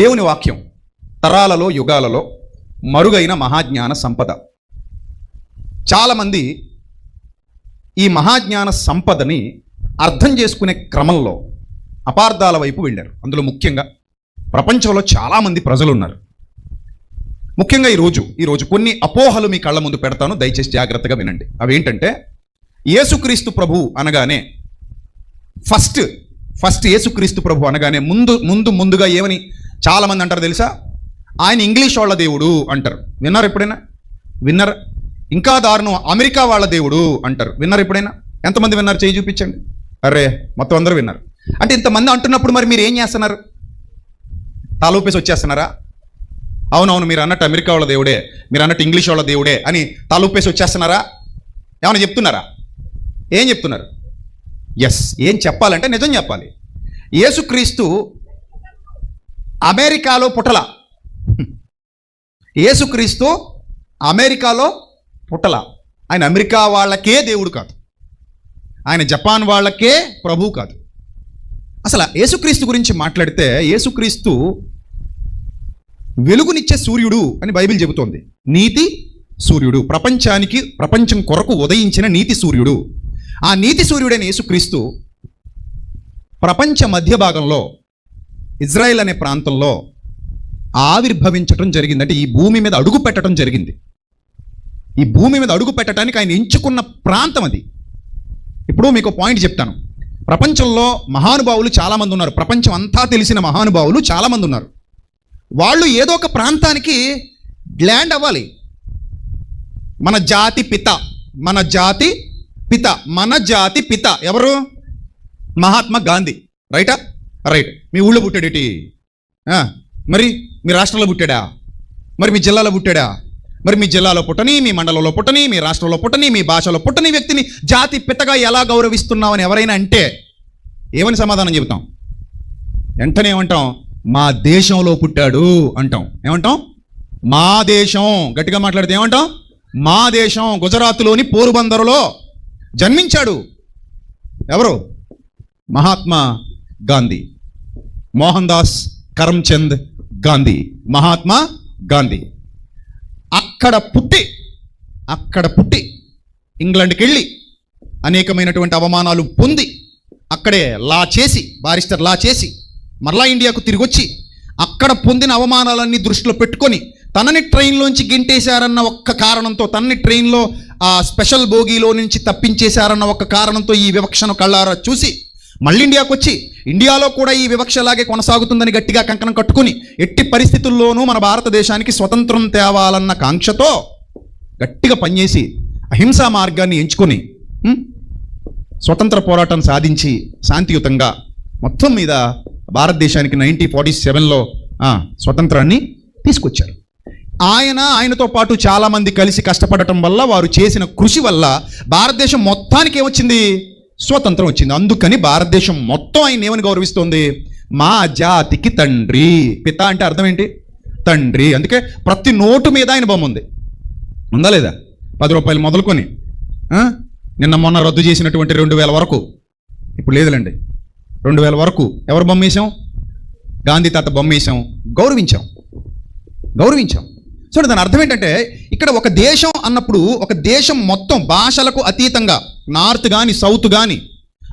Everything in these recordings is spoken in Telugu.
దేవుని వాక్యం తరాలలో యుగాలలో మరుగైన మహాజ్ఞాన సంపద. చాలామంది ఈ మహాజ్ఞాన సంపదని అర్థం చేసుకునే క్రమంలో అపార్థాల వైపు వెళ్ళారు. అందులో ముఖ్యంగా ప్రపంచంలో చాలామంది ప్రజలు ఉన్నారు ముఖ్యంగా ఈరోజు ఈరోజు కొన్ని అపోహలు మీ కళ్ళ ముందు పెడతాను. దయచేసి జాగ్రత్తగా వినండి. అవి ఏంటంటే యేసుక్రీస్తు ప్రభు అనగానే ఫస్ట్ ఫస్ట్ యేసుక్రీస్తు ప్రభు అనగానే ముందు ముందు ముందుగా ఏమని చాలామంది అంటారు తెలుసా? ఆయన ఇంగ్లీష్ వాళ్ళ దేవుడు అంటారు. విన్నారు ఎప్పుడైనా? విన్నర్? ఇంకా దారుణం అమెరికా వాళ్ళ దేవుడు అంటారు. విన్నారు ఎప్పుడైనా? ఎంతమంది విన్నారు? చేయి చూపించండి. అరే మొత్తం అందరూ విన్నారు. అంటే ఇంతమంది అంటున్నప్పుడు మరి మీరు ఏం చేస్తున్నారు? తాలూపేసి వచ్చేస్తున్నారా? అవునవును మీరు అన్నట్టు అమెరికా వాళ్ళ దేవుడే మీరు అన్నట్టు ఇంగ్లీష్ వాళ్ళ దేవుడే అని తాలూపేసి వచ్చేస్తున్నారా? ఏమైనా చెప్తున్నారా? ఏం చెప్తున్నారు? ఎస్ ఏం చెప్పాలంటే నిజం చెప్పాలి. యేసుక్రీస్తు అమెరికాలో పుట్టల. యేసుక్రీస్తు అమెరికాలో పుట్టల. ఆయన అమెరికా వాళ్ళకే దేవుడు కాదు. ఆయన జపాన్ వాళ్ళకే ప్రభువు కాదు. అసలు యేసుక్రీస్తు గురించి మాట్లాడితే యేసుక్రీస్తు వెలుగునిచ్చే సూర్యుడు అని బైబిల్ చెబుతోంది. నీతి సూర్యుడు. ప్రపంచానికి ప్రపంచం కొరకు ఉదయించిన నీతి సూర్యుడు. ఆ నీతి సూర్యుడైన యేసుక్రీస్తు ప్రపంచ మధ్య భాగంలో ఇజ్రాయెల్ అనే ప్రాంతంలో ఆవిర్భవించటం జరిగింది. అంటే ఈ భూమి మీద అడుగు పెట్టడం జరిగింది. ఈ భూమి మీద అడుగు పెట్టడానికి ఆయన ఎంచుకున్న ప్రాంతం అది. ఇప్పుడు మీకు పాయింట్ చెప్తాను. ప్రపంచంలో మహానుభావులు చాలామంది ఉన్నారు. ప్రపంచం అంతా తెలిసిన మహానుభావులు చాలామంది ఉన్నారు. వాళ్ళు ఏదో ఒక ప్రాంతానికి ల్యాండ్ అవ్వాలి. మన జాతి పిత మన జాతి పిత మన జాతి పిత ఎవరు? మహాత్మా గాంధీ. రైటా? రైట్ మీ ఊళ్ళో పుట్టాడేటి ఆ, మరి మీ రాష్ట్రంలో పుట్టాడా? మరి మీ జిల్లాలో పుట్టాడా? మరి మీ జిల్లాలో పుట్టని మీ మండలంలో పుట్టని మీ రాష్ట్రంలో పుట్టని మీ భాషలో పుట్టని వ్యక్తిని జాతి పితగా ఎలా గౌరవిస్తున్నామని ఎవరైనా అంటే ఏమని సమాధానం చెబుతాం? వెంటనే ఏమంటాం? మా దేశంలో పుట్టాడు అంటాం. ఏమంటాం? మా దేశం. గట్టిగా మాట్లాడితే ఏమంటాం? మా దేశం గుజరాత్లోని పోరుబందరులో జన్మించాడు. ఎవరు? మహాత్మా గాంధీ. మోహన్ దాస్ కరమ్చంద్ గాంధీ. మహాత్మా గాంధీ. అక్కడ పుట్టి అక్కడ పుట్టి ఇంగ్లాండ్కి వెళ్ళి అనేకమైనటువంటి అవమానాలు పొంది అక్కడే లా చేసి బారిస్టర్ లా చేసి మరలా ఇండియాకు తిరిగి వచ్చి అక్కడ పొందిన అవమానాలన్నీ దృష్టిలో పెట్టుకొని తనని ట్రైన్లోంచి గింటేశారన్న ఒక్క కారణంతో తనని ట్రైన్లో ఆ స్పెషల్ బోగీలో నుంచి తప్పించేశారన్న ఒక్క కారణంతో ఈ వివక్షను కళ్ళారా చూసి మళ్ళీ ఇండియాకు వచ్చి ఇండియాలో కూడా ఈ వివక్ష లాగే కొనసాగుతుందని గట్టిగా కంకణం కట్టుకుని ఎట్టి పరిస్థితుల్లోనూ మన భారతదేశానికి స్వతంత్రం తేవాలన్న కాంక్షతో గట్టిగా పనిచేసి అహింసా మార్గాన్ని ఎంచుకొని స్వతంత్ర పోరాటం సాధించి శాంతియుతంగా మొత్తం మీద భారతదేశానికి నైన్టీన్ ఫార్టీ సెవెన్లో స్వతంత్రాన్ని తీసుకొచ్చారు. ఆయన ఆయనతో పాటు చాలామంది కలిసి కష్టపడటం వల్ల వారు చేసిన కృషి వల్ల భారతదేశం మొత్తానికి ఏమొచ్చింది స్వతంత్రం వచ్చింది. అందుకని భారతదేశం మొత్తం ఆయన ఏమని గౌరవిస్తుంది? మా జాతికి తండ్రి. పిత అంటే అర్థం ఏంటి? తండ్రి. అందుకే ప్రతి నోటు మీద ఆయన బొమ్మ ఉంది. ఉందా లేదా? పది రూపాయలు మొదలుకొని నిన్న మొన్న రద్దు చేసినటువంటి రెండు వేల వరకు. ఇప్పుడు లేదులేండి. రెండు వేల వరకు ఎవరు బొమ్మ వేసాం గాంధీ తాత బొమ్మ వేసాం గౌరవించాం. గౌరవించాం. చూడండి దాని అర్థం ఏంటంటే ఇక్కడ ఒక దేశం అన్నప్పుడు ఒక దేశం మొత్తం భాషలకు అతీతంగా నార్త్ కానీ సౌత్ కానీ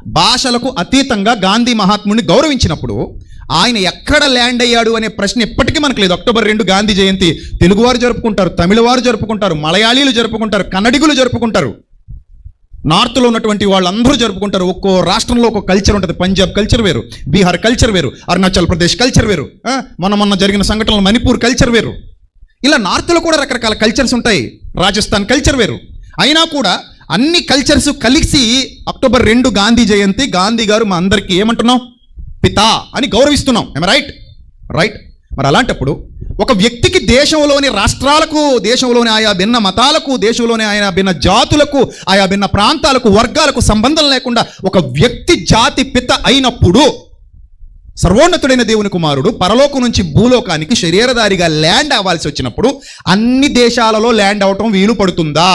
భాషలకు అతీతంగా గాంధీ మహాత్ముడిని గౌరవించినప్పుడు ఆయన ఎక్కడ ల్యాండ్ అయ్యాడు అనే ప్రశ్న ఎప్పటికీ మనకు లేదు. అక్టోబర్ రెండు గాంధీ జయంతి తెలుగువారు జరుపుకుంటారు తమిళవారు జరుపుకుంటారు మలయాళీలు జరుపుకుంటారు కన్నడిగులు జరుపుకుంటారు. నార్త్లో ఉన్నటువంటి వాళ్ళందరూ జరుపుకుంటారు. ఒక్కో రాష్ట్రంలో ఒక్కో కల్చర్ ఉంటుంది. పంజాబ్ కల్చర్ వేరు బీహార్ కల్చర్ వేరు అరుణాచల్ ప్రదేశ్ కల్చర్ వేరు మొన్న మొన్న జరిగిన సంఘటనలు మణిపూర్ కల్చర్ వేరు. ఇలా నార్త్లో కూడా రకరకాల కల్చర్స్ ఉంటాయి. రాజస్థాన్ కల్చర్ వేరు. అయినా కూడా అన్ని కల్చర్స్ కలిసి అక్టోబర్ రెండు గాంధీ జయంతి. గాంధీ గారు మా అందరికీ ఏమంటున్నాం పితా అని గౌరవిస్తున్నాం. ఏమ రైట్ రైట్ మరి అలాంటప్పుడు ఒక వ్యక్తికి దేశంలోని రాష్ట్రాలకు దేశంలోని ఆయా భిన్న మతాలకు దేశంలోని ఆయా భిన్న జాతులకు ఆయా భిన్న ప్రాంతాలకు వర్గాలకు సంబంధం లేకుండా ఒక వ్యక్తి జాతి పిత అయినప్పుడు సర్వోన్నతుడైన దేవుని కుమారుడు పరలోకం నుంచి భూలోకానికి శరీరధారిగా ల్యాండ్ అవ్వాల్సి వచ్చినప్పుడు అన్ని దేశాలలో ల్యాండ్ అవటం వీలు పడుతుందా?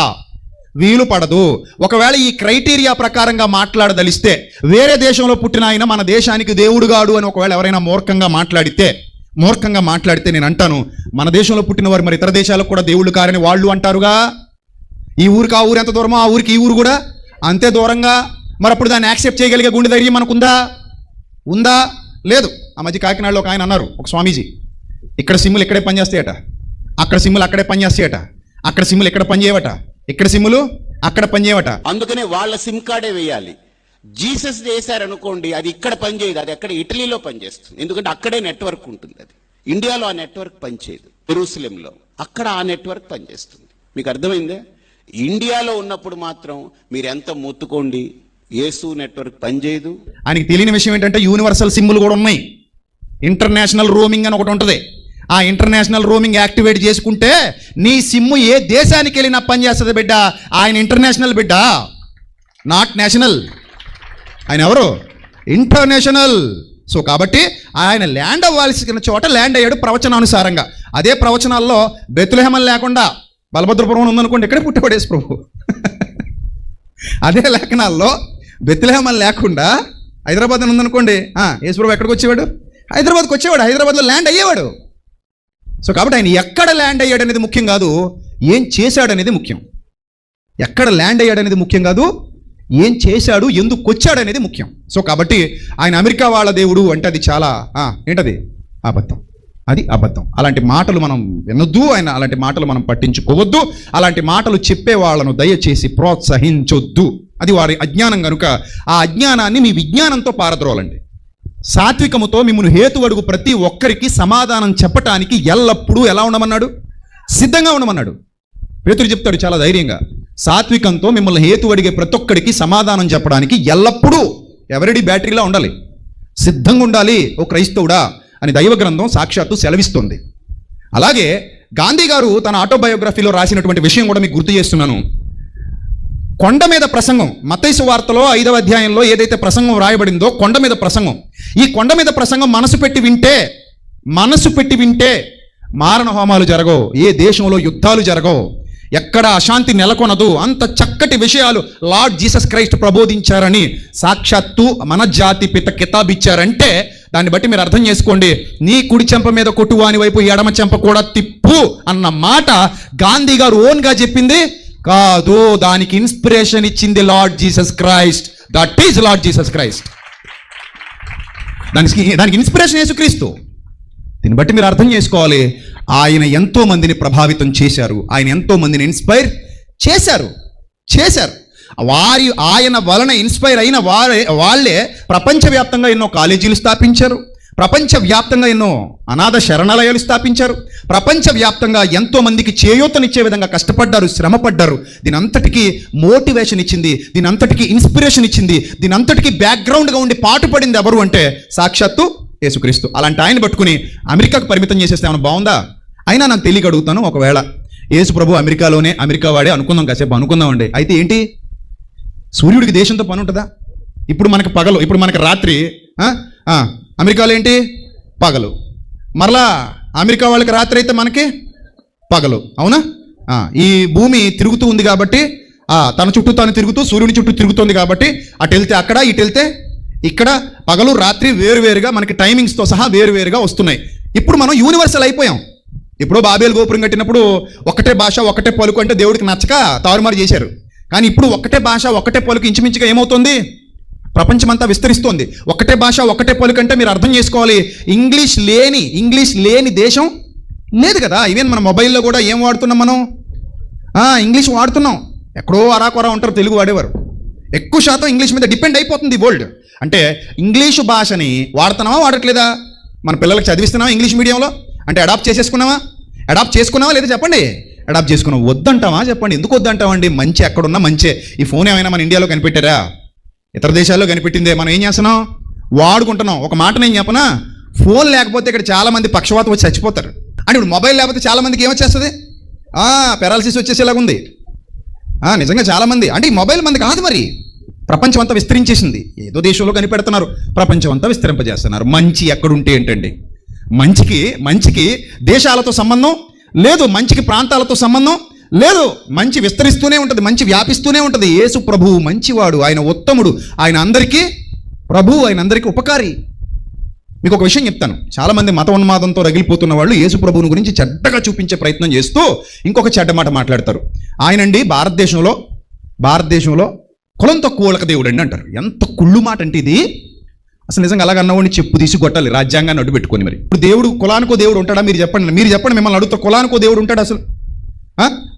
వీలు పడదు. ఒకవేళ ఈ క్రైటీరియా ప్రకారంగా మాట్లాడదలిస్తే వేరే దేశంలో పుట్టిన ఆయన మన దేశానికి దేవుడుగాడు అని ఒకవేళ ఎవరైనా మూర్ఖంగా మాట్లాడితే మూర్ఖంగా మాట్లాడితే నేను అంటాను మన దేశంలో పుట్టిన వారు మరి ఇతర దేశాలకు కూడా దేవుళ్ళు కారని వాళ్ళు అంటారుగా? ఈ ఊరికి ఆ ఊరు ఎంత దూరమో ఆ ఊరికి ఈ ఊరు కూడా అంతే దూరంగా. మరి అప్పుడు దాన్ని యాక్సెప్ట్ చేయగలిగే గుండె ధైర్యం మనకుందా? ఉందా? లేదు. ఆ మధ్య కాకినాడలో ఒక ఆయన అన్నారు ఒక స్వామీజీ ఇక్కడ సిమ్ములు ఇక్కడే పనిచేస్తాయట. అక్కడ సిమ్ములు అక్కడే పనిచేస్తాయట. అక్కడ సిమ్ములు ఇక్కడ పనిచేయవట. ఇక్కడ సిమ్ములు? అక్కడ పనిచేయవట అందుకనే వాళ్ళ సిమ్ కార్డే వేయాలి. జీసస్ చేశారనుకోండి అది ఇక్కడ పనిచేయదు అది అక్కడ ఇటలీలో పనిచేస్తుంది ఎందుకంటే అక్కడే నెట్వర్క్ ఉంటుంది అది. ఇండియాలో ఆ నెట్వర్క్ పనిచేయదు జెరూసలేంలో. అక్కడ ఆ నెట్వర్క్ పనిచేస్తుంది మీకు అర్థమైందే? ఇండియాలో ఉన్నప్పుడు మాత్రం మీరు ఎంత మొత్తుకోండి యేసు నెట్వర్క్ పనిచేయదు ఆయనకి తెలియని విషయం ఏంటంటే యూనివర్సల్ సిమ్ములు కూడా ఉన్నాయి. ఇంటర్నేషనల్ రోమింగ్ అని ఒకటి ఉంటుంది. ఆ ఇంటర్నేషనల్ రోమింగ్ యాక్టివేట్ చేసుకుంటే నీ సిమ్ము ఏ దేశానికి వెళ్ళినా పనిచేస్తుంది బిడ్డ? ఆయన ఇంటర్నేషనల్ బిడ్డ? నాట్ నేషనల్ ఆయన ఎవరు? ఇంటర్నేషనల్ సో కాబట్టి ఆయన ల్యాండ్ అవ్వాల్సిన చోట ల్యాండ్ అయ్యాడు ప్రవచనానుసారంగా. అదే ప్రవచనాల్లో బెతులహేమం లేకుండా బలభద్రపురం ఉందనుకోండి ఇక్కడే పుట్టబడేసి ప్రభు. అదే లేఖనాల్లో బెత్లహేమం లేకుండా హైదరాబాద్ అని ఉందనుకోండి యేసు ప్రభు ఎక్కడికి వచ్చేవాడు? హైదరాబాద్కి వచ్చేవాడు. హైదరాబాద్లో ల్యాండ్ అయ్యేవాడు. సో కాబట్టి ఆయన ఎక్కడ ల్యాండ్ అయ్యాడు అనేది ముఖ్యం కాదు ఏం చేశాడు అనేది ముఖ్యం. ఎక్కడ ల్యాండ్ అయ్యాడు అనేది ముఖ్యం కాదు ఏం చేశాడు ఎందుకు వచ్చాడు అనేది ముఖ్యం. సో కాబట్టి ఆయన అమెరికా వాళ్ళ దేవుడు అంటే అది చాలా ఏంటది? అబద్ధం. అది అబద్ధం. అలాంటి మాటలు మనం వినొద్దు ఆయన అలాంటి మాటలు మనం పట్టించుకోవద్దు అలాంటి మాటలు చెప్పే వాళ్ళను దయచేసి ప్రోత్సహించొద్దు. అది వారి అజ్ఞానం కనుక ఆ అజ్ఞానాన్ని మీ విజ్ఞానంతో పారద్రోలండి. సాత్వికముతో మిమ్మల్ని హేతు అడుగు ప్రతి ఒక్కరికి సమాధానం చెప్పటానికి ఎల్లప్పుడూ ఎలా ఉండమన్నాడు? సిద్ధంగా ఉండమన్నాడు. పేతుడు చెప్తాడు చాలా ధైర్యంగా. సాత్వికంతో మిమ్మల్ని హేతు అడిగే ప్రతి ఒక్కడికి సమాధానం చెప్పడానికి ఎల్లప్పుడూ ఎవరిడీ బ్యాటరీలా ఉండాలి? సిద్ధంగా ఉండాలి ఓ క్రైస్తవుడా అని దైవ గ్రంథం సాక్షాత్తు సెలవిస్తుంది. అలాగే గాంధీ గారు తన ఆటోబయోగ్రఫీలో రాసినటువంటి విషయం కూడా మీకు గుర్తు చేస్తున్నాను. కొండ మీద ప్రసంగం. మతైసు వార్తలో ఐదవ అధ్యాయంలో ఏదైతే ప్రసంగం రాయబడిందో కొండ మీద ప్రసంగం. ఈ కొండ మీద ప్రసంగం మనసు పెట్టి వింటే మనసు పెట్టి వింటే మారణ హోమాలు జరగవు. ఏ దేశంలో యుద్ధాలు జరగవు. ఎక్కడ అశాంతి నెలకొనదు. అంత చక్కటి విషయాలు లార్డ్ జీసస్ క్రైస్ట్ ప్రబోధించారని సాక్షాత్తు మన జాతి పిత కితాబ్ ఇచ్చారంటే దాన్ని బట్టి మీరు అర్థం చేసుకోండి. నీ కుడి చెంప మీద కొట్టువాని వైపు ఎడమ చెంప కూడా తిప్పు అన్న మాట గాంధీ గారు ఓన్గా చెప్పింది. కాదు దానికి ఇన్స్పిరేషన్ ఇచ్చింది Lord Jesus Christ that is Lord Jesus Christ దానికి దానికి ఇన్స్పిరేషన్ యేసుక్రీస్తు. దీన్ని బట్టి మీరు అర్థం చేసుకోవాలి. ఆయన ఎంతో మందిని ప్రభావితం చేశారు. ఆయన ఎంతో మందిని ఇన్స్పైర్ చేశారు. చేశారు. వారి ఆయన వలన ఇన్స్పైర్ అయిన వారే వాళ్ళే ప్రపంచవ్యాప్తంగా ఎన్నో కాలేజీలు స్థాపించారు. ప్రపంచవ్యాప్తంగా ఎన్నో అనాథ శరణాలయాలు స్థాపించారు. ప్రపంచవ్యాప్తంగా ఎంతో మందికి చేయూతనిచ్చే విధంగా కష్టపడ్డారు శ్రమపడ్డారు. దీని అంతటికీ మోటివేషన్ ఇచ్చింది దీని అంతటికీ ఇన్స్పిరేషన్ ఇచ్చింది దీని అంతటికీ బ్యాక్గ్రౌండ్గా ఉండి పాటుపడింది ఎవరు అంటే సాక్షాత్తు యేసుక్రీస్తు. అలాంటి ఆయన పట్టుకుని అమెరికాకు పరిమితం చేసేస్తే ఏమైనా బాగుందా? అయినా నాకు తెలియక అడుగుతాను ఒకవేళ. యేసు ప్రభు అమెరికాలోనే అమెరికా వాడే అనుకుందాం కాసేపు అనుకుందామండి అయితే ఏంటి? సూర్యుడికి దేశంతో పని ఉంటుందా? ఇప్పుడు మనకి పగలు ఇప్పుడు మనకి రాత్రి అమెరికాలో ఏంటి పగలు. మరలా అమెరికా వాళ్ళకి రాత్రి అయితే మనకి పగలు. అవునా? ఈ భూమి తిరుగుతూ ఉంది కాబట్టి తన చుట్టూ తాను తిరుగుతూ సూర్యుని చుట్టూ తిరుగుతుంది కాబట్టి అటు వెళ్తే అక్కడ ఇటు వెళ్తే ఇక్కడ పగలు రాత్రి వేరువేరుగా మనకి టైమింగ్స్తో సహా వేరువేరుగా వస్తున్నాయి. ఇప్పుడు మనం యూనివర్సల్ అయిపోయాం. ఇప్పుడు బాబేలు గోపురం కట్టినప్పుడు ఒకటే భాష ఒకటే పలుకు అంటే దేవుడికి నచ్చక తారుమారు చేశారు. కానీ ఇప్పుడు ఒకటే భాష ఒకటే పలుకు ఇంచుమించుగా ఏమవుతుంది? ప్రపంచమంతా విస్తరిస్తోంది. ఒకటే భాష ఒకటే పలుకు మీరు అర్థం చేసుకోవాలి. ఇంగ్లీష్ లేని ఇంగ్లీష్ లేని దేశం లేదు కదా. ఈవెన్ మన మొబైల్లో కూడా ఏం వాడుతున్నాం మనం? ఇంగ్లీష్ వాడుతున్నాం. ఎక్కడో అరాకొరా ఉంటారు తెలుగు వాడేవారు. ఎక్కువ శాతం ఇంగ్లీష్ మీద డిపెండ్ అయిపోతుంది వరల్డ్. అంటే ఇంగ్లీషు భాషని వాడుతున్నావా వాడట్లేదా? మన పిల్లలకు చదివిస్తున్నావా ఇంగ్లీష్ మీడియంలో? అంటే అడాప్ట్ చేసేసుకున్నావా? అడాప్ట్ చేసుకున్నావా లేదా చెప్పండి? అడాప్ట్ చేసుకున్నావు? వద్దంటావా? చెప్పండి. ఎందుకు వద్దంటామండి మంచి ఎక్కడున్నా మంచి. ఈ ఫోన్ ఏమైనా మన ఇండియాలో కనిపెట్టారా? ఇతర దేశాల్లో కనిపెట్టిందే. మనం ఏం చేస్తున్నాం? వాడుకుంటున్నాం. ఒక మాట నేను చెప్పనా? ఫోన్ లేకపోతే ఇక్కడ చాలామంది పక్షవాతం వచ్చి చచ్చిపోతారు. అంటే ఇప్పుడు మొబైల్ లేకపోతే చాలామందికి ఏమొచ్చేస్తుంది? పెరాలసిస్ వచ్చేసేలాగా ఉంది. నిజంగా చాలామంది. అంటే ఈ మొబైల్ మంది కాదు మరి. ప్రపంచం అంతా విస్తరించేసింది. ఏదో దేశంలో కనిపెడుతున్నారు. ప్రపంచం అంతా విస్తరింపజేస్తున్నారు. మంచి ఎక్కడుంటే ఏంటండి? మంచికి మంచికి దేశాలతో సంబంధం లేదు మంచికి ప్రాంతాలతో సంబంధం లేదు. మంచి విస్తరిస్తూనే ఉంటుంది మంచి వ్యాపిస్తూనే ఉంటుంది. యేసు ప్రభువు మంచివాడు ఆయన ఉత్తముడు ఆయన అందరికీ ప్రభువు ఆయన అందరికీ ఉపకారి. మీకు ఒక విషయం చెప్తాను. చాలామంది మత ఉన్మాదంతో రగిలిపోతున్న వాళ్ళు యేసు ప్రభువుని గురించి చెడ్డగా చూపించే ప్రయత్నం చేస్తూ ఇంకొక చెడ్డ మాట మాట్లాడతారు. ఆయనండి భారతదేశంలో భారతదేశంలో కులం తక్కువ వాళ్ళకి దేవుడు అండి అంటారు. ఎంత కుళ్ళు మాట అంటే ఇది? అసలు నిజంగా అలాగన్నవాడిని చెప్పు తీసి కొట్టాలి రాజ్యాంగాన్ని అడ్డు పెట్టుకొని మరి. ఇప్పుడు దేవుడు కులానికో దేవుడు ఉంటాడా? మీరు చెప్పండి మీరు చెప్పండి మిమ్మల్ని అడుగుతా కులానికో దేవుడు ఉంటాడు అసలు?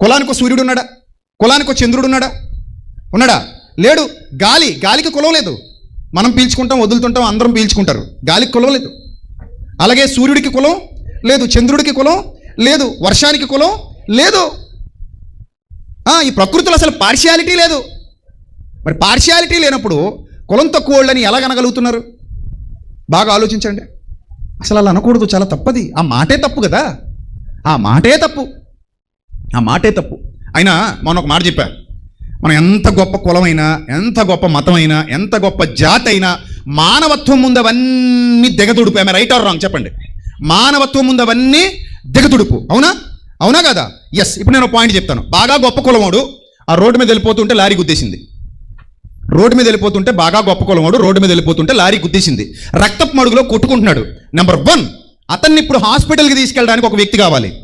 కులానికి సూర్యుడు ఉన్నాడా కులానికి చంద్రుడు ఉన్నాడా? ఉన్నాడా లేడు. గాలి గాలికి కులం లేదు. మనం పీల్చుకుంటాం వదులుతుంటాం అందరం పీల్చుకుంటారు. గాలికి కులం లేదు. అలాగే సూర్యుడికి కులం లేదు చంద్రుడికి కులం లేదు వర్షానికి కులం లేదు. ఈ ప్రకృతిలో అసలు పార్షియాలిటీ లేదు. మరి పార్షియాలిటీ లేనప్పుడు కులం తక్కువ వాళ్ళని ఎలా అనగలుగుతున్నారు బాగా ఆలోచించండి. అసలు అలా అనకూడదు చాలా తప్పది. ఆ మాటే తప్పు కదా. ఆ మాటే తప్పు. ఆ మాటే తప్పు. అయినా మొన్న ఒక మాట చెప్పా. మనం ఎంత గొప్ప కులమైనా ఎంత గొప్ప మతమైనా ఎంత గొప్ప జాతి అయినా మానవత్వం ముందు అవన్నీ దిగదుడుపు ఆమె రైట్ ఆర్ రాంగ్ చెప్పండి. మానవత్వం ముందు అవన్నీ దిగదుడుపు అవునా? అవునా కదా? ఎస్ ఇప్పుడు నేను పాయింట్ చెప్తాను. బాగా గొప్ప కులమోడు ఆ రోడ్డు మీద వెళ్ళిపోతుంటే లారీ గుద్దేసింది. రోడ్డు మీద వెళ్ళిపోతుంటే బాగా గొప్ప కులమోడు రోడ్డు మీద వెళ్ళిపోతుంటే లారీ గుద్దేసింది. రక్తపు మడుగులో కొట్టుకుంటున్నాడు. నెంబర్ వన్ అతన్ని ఇప్పుడు హాస్పిటల్కి తీసుకెళ్ళడానికి ఒక వ్యక్తి కావాలి.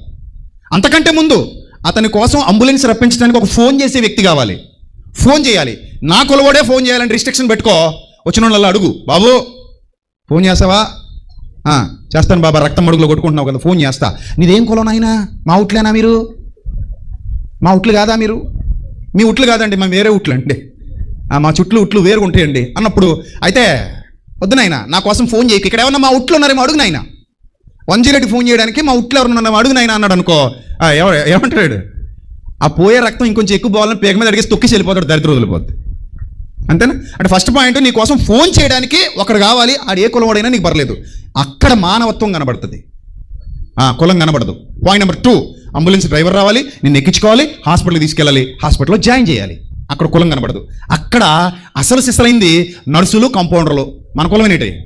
అంతకంటే ముందు అతని కోసం అంబులెన్స్ రప్పించడానికి ఒక ఫోన్ చేసే వ్యక్తి కావాలి. ఫోన్ చేయాలి. నా కొలవాడే ఫోన్ చేయాలని రిస్ట్రిక్షన్ పెట్టుకో. వచ్చిన వాళ్ళు అడుగు. బాబు ఫోన్ చేస్తావా? చేస్తాను బాబా రక్తం అడుగులో కొట్టుకుంటున్నావు కదా ఫోన్ చేస్తా. నీదేం కొలం నాయనా? మా ఉట్లేనా మీరు? మా ఉట్లు కాదా మీరు? మీ ఉట్లు కాదండి మా వేరే ఉట్లు అండి. మా చుట్లు ఉట్లు వేరు ఉంటాయండి. అన్నప్పుడు అయితే వద్దునైనా నా కోసం ఫోన్ చేయకు ఇక్కడ ఏమన్నా మా ఉట్లు ఉన్నారేమో అడుగునైనా వన్ జీరోకి ఫోన్ చేయడానికి మా ఉట్లో ఎవరు అడుగు నాయన అన్నాడు అనుకో. "ఆ, ఏమంటాడు? ఆ పోయే రక్తం ఇంకొంచెం ఎక్కువ పోవాలని పేగ మీద అడిగేసి తొక్కి వెళ్ళిపోతాడు దరిద్ర వదిలిపోద్ది అంతేనా? అంటే ఫస్ట్ పాయింట్ నీ కోసం ఫోన్ చేయడానికి ఒకడు కావాలి ఆడు ఏ కులవాడైనా నీకు పర్లేదు. అక్కడ మానవత్వం కనబడుతుంది. ఆ, కులం కనబడదు. Point number two ambulance driver రావాలి నిన్ను ఎక్కించుకోవాలి హాస్పిటల్కి తీసుకెళ్ళాలి హాస్పిటల్లో జాయిన్ చేయాలి. అక్కడ కులం కనబడదు. అక్కడ అసలు సిసలైంది నర్సులు కాంపౌండర్లు మన కులం ఏంటి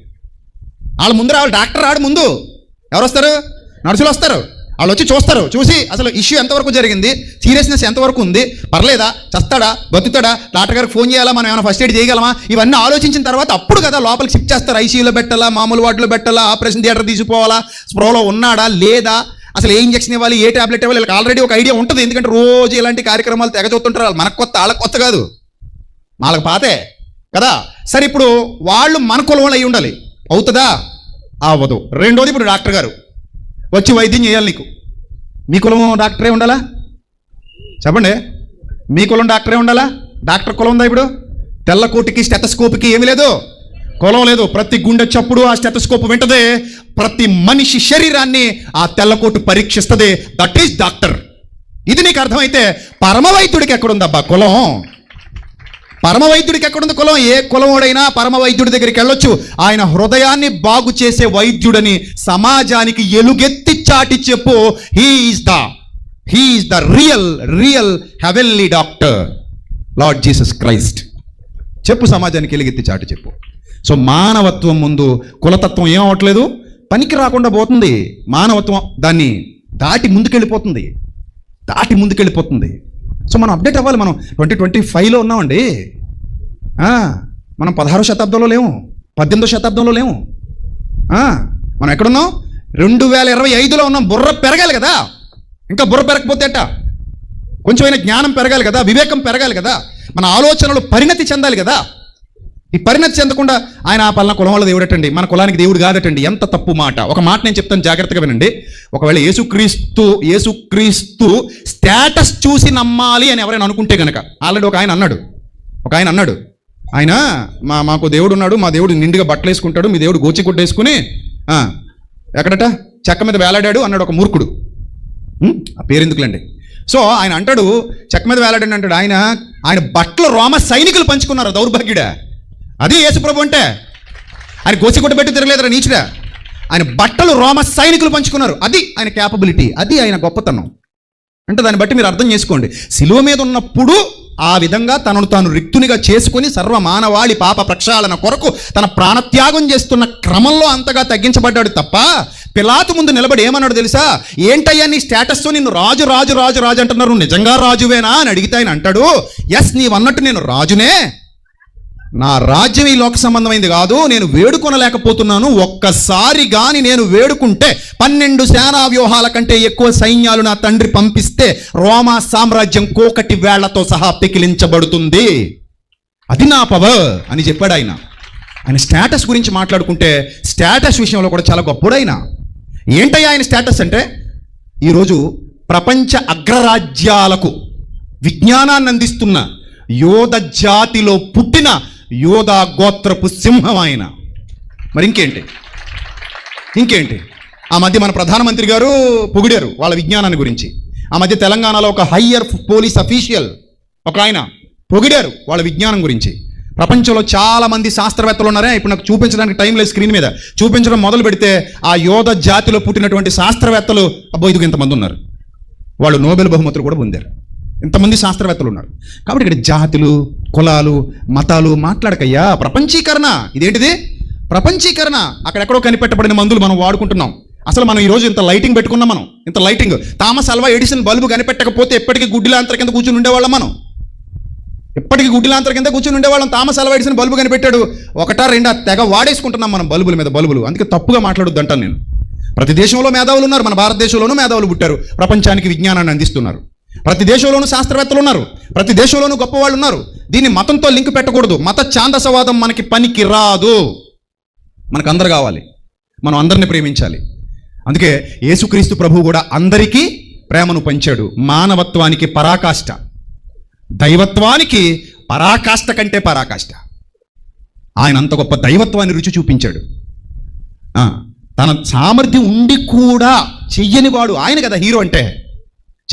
వాళ్ళ ముందు రావాలి డాక్టర్ రాడు ముందు. ఎవరు వస్తారు నర్సులు వస్తారు. వాళ్ళు వచ్చి చూస్తారు. చూసి అసలు ఇష్యూ ఎంతవరకు జరిగింది? సీరియస్నెస్ ఎంతవరకు ఉంది? పర్లేదా? చస్తాడా? బతుకుతాడా? డాక్టర్ గారికి ఫోన్ చేయాలా? మనం ఏమైనా ఫస్ట్ ఎయిడ్ చేయగలమా? ఇవన్నీ ఆలోచించిన తర్వాత అప్పుడు కదా లోపలికి షిఫ్ట్ చేస్తారు. ఐసీయూలో పెట్టాలా? మామూలు వార్డులో పెట్టాలా? ఆపరేషన్ థియేటర్ తీసుకోవాలా? స్ప్రోలో ఉన్నాడా? లేదా? అసలు ఏ ఇంజక్షన్ ఇవ్వాలి? ఏ టాబ్లెట్ ఇవ్వాలి? వీళ్ళకి ఆల్రెడీ ఒక ఐడియా ఉంటుంది. ఎందుకంటే రోజు ఇలాంటి కార్యక్రమాలు తెగ చూస్తుంటారు వాళ్ళు. మనకు కొత్త వాళ్ళకి కొత్త కాదు. వాళ్ళకి పాతే. కదా? సరే ఇప్పుడు వాళ్ళు మన కులం అయి ఉండాలి. అవుతుందా? అవ్వదు రెండోది ఇప్పుడు డాక్టర్ గారు. వచ్చి వైద్యం చేయాలి నీకు. మీ కులం డాక్టరే ఉండాలా? చెప్పండి. మీ కులం డాక్టరే ఉండాలా? డాక్టర్ కులం ఉందా ఇప్పుడు? తెల్లకోటికి స్టెటస్కోప్కి ఏమీ లేదు. కులం లేదు. ప్రతి గుండె చప్పుడు ఆ స్టెటస్కోప్ వింటదే. ప్రతి మనిషి శరీరాన్ని ఆ తెల్లకోటు పరీక్షిస్తుంది. దట్ ఈస్ డాక్టర్ ఇది నీకు అర్థమైతే పరమవైద్యుడికి ఎక్కడుందబ్బా కులం? పరమవైద్యుడికి ఎక్కడుంది కులం? ఏ కులముడైనా పరమవైద్యుడి దగ్గరికి వెళ్ళొచ్చు. ఆయన హృదయాన్ని బాగు చేసే వైద్యుడని సమాజానికి ఎలుగెత్తి చాటి చెప్పు he is the he is the real real heavenly doctor Lord Jesus Christ చెప్పు సమాజానికి ఎలుగెత్తి చాటి చెప్పు. సో మానవత్వం ముందు కులతత్వం ఏం అవ్వట్లేదు? పనికి రాకుండా పోతుంది. మానవత్వం దాన్ని దాటి ముందుకెళ్ళిపోతుంది. దాటి ముందుకెళ్ళిపోతుంది. సో మనం అప్డేట్ అవ్వాలి మనం. ట్వంటీ ట్వంటీ ఫైవ్లో ఉన్నామండి. మనం పదహారో శతాబ్దంలో లేము. పద్దెనిమిదో శతాబ్దంలో లేము. మనం ఎక్కడున్నాం? రెండు వేల ఇరవై ఐదులో ఉన్నాం. బుర్ర పెరగాలి కదా. ఇంకా బుర్ర పెరగకపోతే ఎట్టా? కొంచెమైనా జ్ఞానం పెరగాలి కదా. వివేకం పెరగాలి కదా. మన ఆలోచనలు పరిణతి చెందాలి కదా. ఈ పరిణతి చెందకుండా ఆయన ఆ పలానా కులం వల్ల దేవుడటండి. మన కులానికి దేవుడు కాదటండి. ఎంత తప్పు మాట. ఒక మాట నేను చెప్తాను జాగ్రత్తగా వినండి. ఒకవేళ యేసుక్రీస్తు యేసుక్రీస్తు స్టేటస్ చూసి నమ్మాలి అని ఎవరైనా అనుకుంటే కనుక ఆల్రెడీ ఒక ఆయన అన్నాడు. ఒక ఆయన అన్నాడు. ఆయన మా మాకు దేవుడు ఉన్నాడు మా దేవుడు నిండుగా బట్టలు వేసుకుంటాడు మీ దేవుడు గోచిగుడ్డ వేసుకుని ఎక్కడట? చెక్క మీద వేలాడాడు అన్నాడు ఒక మూర్ఖుడు. ఆ పేరెందుకులండి. సో ఆయన అంటాడు చెక్క మీద వేలాడండి అంటాడు. ఆయన ఆయన బట్టలు రోమ సైనికులు పంచుకున్నారు దౌర్భాగ్యుడా. అదే యేసుప్రభు అంటే. ఆయన గోసిగుడ్డ పెట్టి తిరగలేదురా నీచుడా. ఆయన బట్టలు రోమ సైనికులు పంచుకున్నారు. అది ఆయన క్యాపబిలిటీ అది ఆయన గొప్పతనం. అంటే దాన్ని బట్టి మీరు అర్థం చేసుకోండి. శిలువ మీద ఉన్నప్పుడు ఆ విధంగా తనను తాను రిక్తునిగా చేసుకుని సర్వ మానవాళి పాప ప్రక్షాళన కొరకు తన ప్రాణత్యాగం చేస్తున్న క్రమంలో అంతగా తగ్గించబడ్డాడు తప్ప పిలాతు ముందు నిలబడి ఏమన్నాడు తెలుసా? ఏంటయ్యా నీ స్టేటస్తో నిన్ను రాజు రాజు రాజు రాజు అంటున్నారు. నిజంగా రాజువేనా? అని అడిగితే ఆయన అంటాడు ఎస్ నీవన్నట్టు నేను రాజునే. నా రాజ్యం ఈ లోక సంబంధమైంది కాదు నేను వేడుకొనలేకపోతున్నాను. ఒక్కసారి గాని నేను వేడుకుంటే పన్నెండు సేనా వ్యూహాల కంటే ఎక్కువ సైన్యాలు నా తండ్రి పంపిస్తే రోమా సామ్రాజ్యం కోకటి వేళ్ళతో సహా పెకిలించబడుతుంది. అది నా పవర్ అని చెప్పాడు ఆయన. ఆయన స్టేటస్ గురించి మాట్లాడుకుంటే స్టేటస్ విషయంలో కూడా చాలా గొప్పడైన ఏంటయ్యా ఆయన స్టేటస్ అంటే ఈరోజు ప్రపంచ అగ్రరాజ్యాలకు విజ్ఞానాన్ని అందిస్తున్న యోధ జాతిలో పుట్టిన యోధ గోత్రపు సింహం ఆయన మరి ఇంకేంటి? ఇంకేంటి? ఆ మధ్య మన ప్రధానమంత్రి గారు పొగిడారు వాళ్ళ విజ్ఞానాన్ని గురించి. ఆ మధ్య తెలంగాణలో ఒక హయ్యర్ పోలీస్ అఫీషియల్ ఒక ఆయన పొగిడారు వాళ్ళ విజ్ఞానం గురించి. ప్రపంచంలో చాలామంది శాస్త్రవేత్తలు ఉన్నారే ఇప్పుడు నాకు చూపించడానికి టైం లేదు స్క్రీన్ మీద. చూపించడం మొదలు పెడితే ఆ యోధ జాతిలో పుట్టినటువంటి శాస్త్రవేత్తలు అబ్బో ఇదిగో ఇంతమంది ఉన్నారు. వాళ్ళు నోబెల్ బహుమతులు కూడా పొందారు. ఇంతమంది శాస్త్రవేత్తలు ఉన్నారు. కాబట్టి ఇక్కడ జాతులు కులాలు మతాలు మాట్లాడకయ్యా. ప్రపంచీకరణ. ఇదేంటిది? ప్రపంచీకరణ. అక్కడెక్కడో కనిపెట్టబడిన మందులు మనం వాడుకుంటున్నాం. అసలు మనం ఈరోజు ఇంత లైటింగ్ పెట్టుకున్నాం మనం. ఇంత lighting. Thomas Alva Edison bulb కనిపెట్టకపోతే ఎప్పటికీ గుడ్డిలాంతర కింద కూర్చుని ఉండేవాళ్ళం మనం. ఎప్పటికీ గుడ్డిలాంతర కింద కూర్చుని ఉండేవాళ్ళం. థామస్ అల్వా ఎడిసన్ బల్బు కనిపెట్టాడు. ఒకటా రెండా తెగ వాడేసుకుంటున్నాం మనం బల్బుల మీద బల్బులు. అందుకే తప్పుగా మాట్లాడొద్దు అంటాను నేను. ప్రతి దేశంలో మేధావులు ఉన్నారు. మన భారతదేశంలోనూ మేధావులు పుట్టారు. ప్రపంచానికి విజ్ఞానాన్ని అందిస్తున్నారు. ప్రతి దేశంలోనూ శాస్త్రవేత్తలు ఉన్నారు. ప్రతి దేశంలోనూ గొప్పవాళ్ళు ఉన్నారు. దీన్ని మతంతో లింక్ పెట్టకూడదు. మత ఛాందసవాదం మనకి పనికి రాదు. మనకు అందరు కావాలి. మనం అందరిని ప్రేమించాలి. అందుకే యేసుక్రీస్తు ప్రభు కూడా అందరికీ ప్రేమను పంచాడు. మానవత్వానికి పరాకాష్ట. దైవత్వానికి పరాకాష్ట కంటే పరాకాష్ట. ఆయన అంత గొప్ప దైవత్వాన్ని రుచి చూపించాడు. ఆ, తన సామర్థ్యం ఉండి కూడా చెయ్యని వాడు ఆయన కదా హీరో అంటే.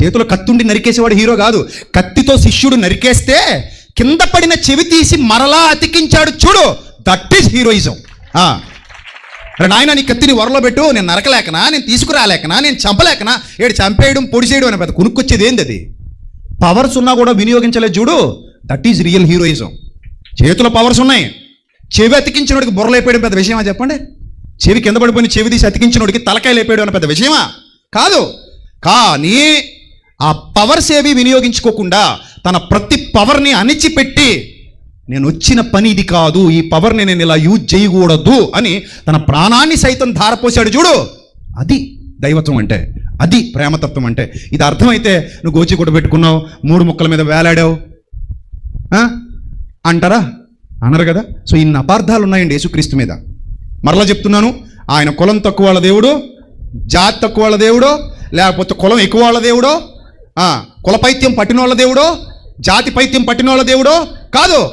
చేతిలో కత్తుండి నరికేసేవాడు హీరో కాదు. కత్తితో శిష్యుడు నరికేస్తే కింద పడిన చెవి తీసి మరలా అతికించాడు చూడు. దట్ ఈస్ హీరోయిజం నాయన నీ కత్తిని వరలో పెట్టు. నేను నరకలేకనా? నేను తీసుకురాలేకనా? నేను చంపలేకనా? ఏడు చంపేయడం పొడి చేయడం అని పెద్ద కొనుక్కొచ్చేది ఏంది అది? పవర్స్ ఉన్నా కూడా వినియోగించలేదు చూడు. దట్ ఈజ్ రియల్ హీరోయిజం చేతిలో పవర్స్ ఉన్నాయి. చెవి అతికించినోడికి బుర్రలేపేయడం పెద్ద విషయమా చెప్పండి? చెవి కింద పడిపోయిన చెవి తీసి అతికించినోడికి తలకాయ లేపేయడం అనే పెద్ద విషయమా? కాదు. కానీ ఆ పవర్స్ ఏవి వినియోగించుకోకుండా తన ప్రతి పవర్ని అణిచిపెట్టి నేను వచ్చిన పని ఇది కాదు ఈ పవర్ని నేను ఇలా యూజ్ చేయకూడదు అని తన ప్రాణాన్ని సైతం ధారపోసాడు చూడు. అది దైవత్వం అంటే అది ప్రేమతత్వం అంటే. ఇది అర్థమైతే నువ్వు గోచి కూడా పెట్టుకున్నావు మూడు ముక్కల మీద వేలాడావు. అంటారా? అనరు కదా? సో ఇన్ని అపార్థాలు ఉన్నాయండి యేసుక్రీస్తు మీద. మరలా చెప్తున్నాను ఆయన కులం తక్కువ వాళ్ళ దేవుడు జాతి తక్కువ వాళ్ళ దేవుడో లేకపోతే కులం ఎక్కువ వాళ్ళ దేవుడో కులపైత్యం కుల పైత్యం పట్టిన వాళ్ళ దేవుడో జాతి పైత్యం పట్టిన వాళ్ళ దేవుడో కాదు.